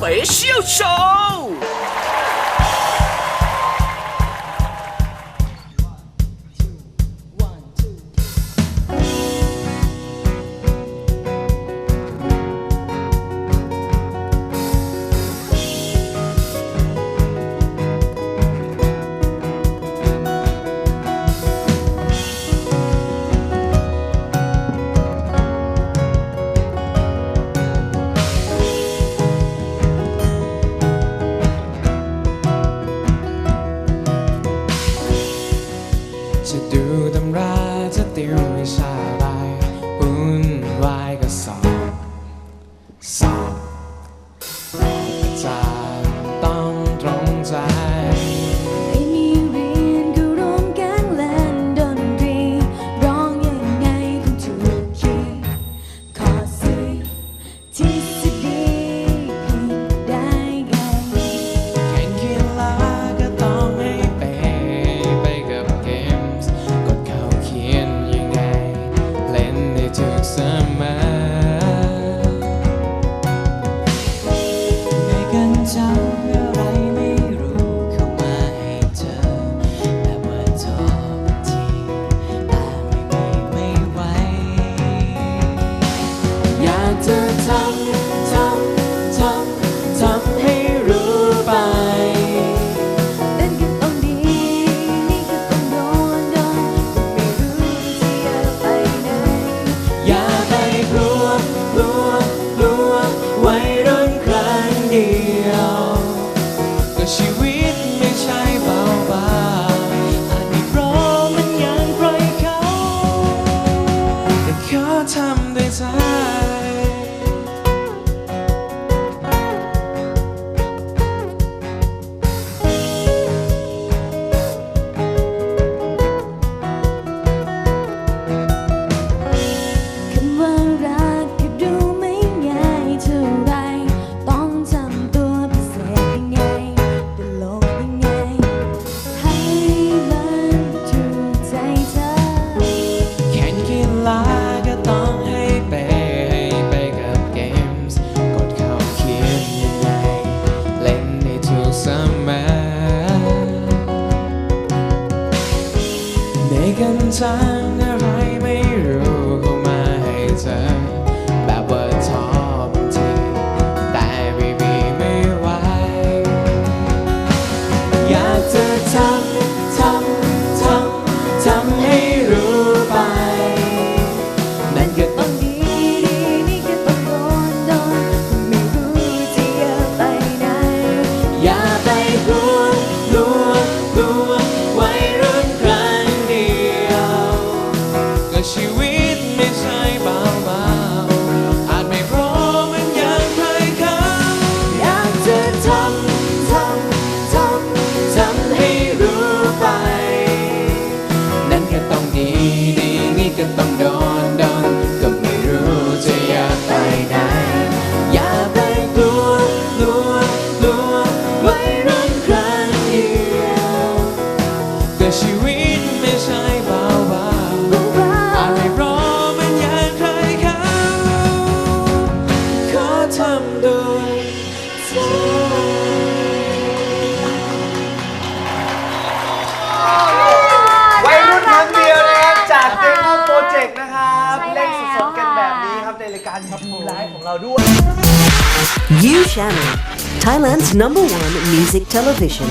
别笑手。 จะดูตำราจะติววิชาลา ลาก็ต้องให้ไปให้ไปกับเกมส์กดเข้าเขียนยังไง เล่นในทุกสมัยในกันใจ ไอร้นคนเดียวนะครับจากเดโมโปรเจกต์นะครับ เล่นสดๆกันแบบนี้ครับในรายการทีไลฟ์ของเราด้วย You Channel, Thailand's number one music television.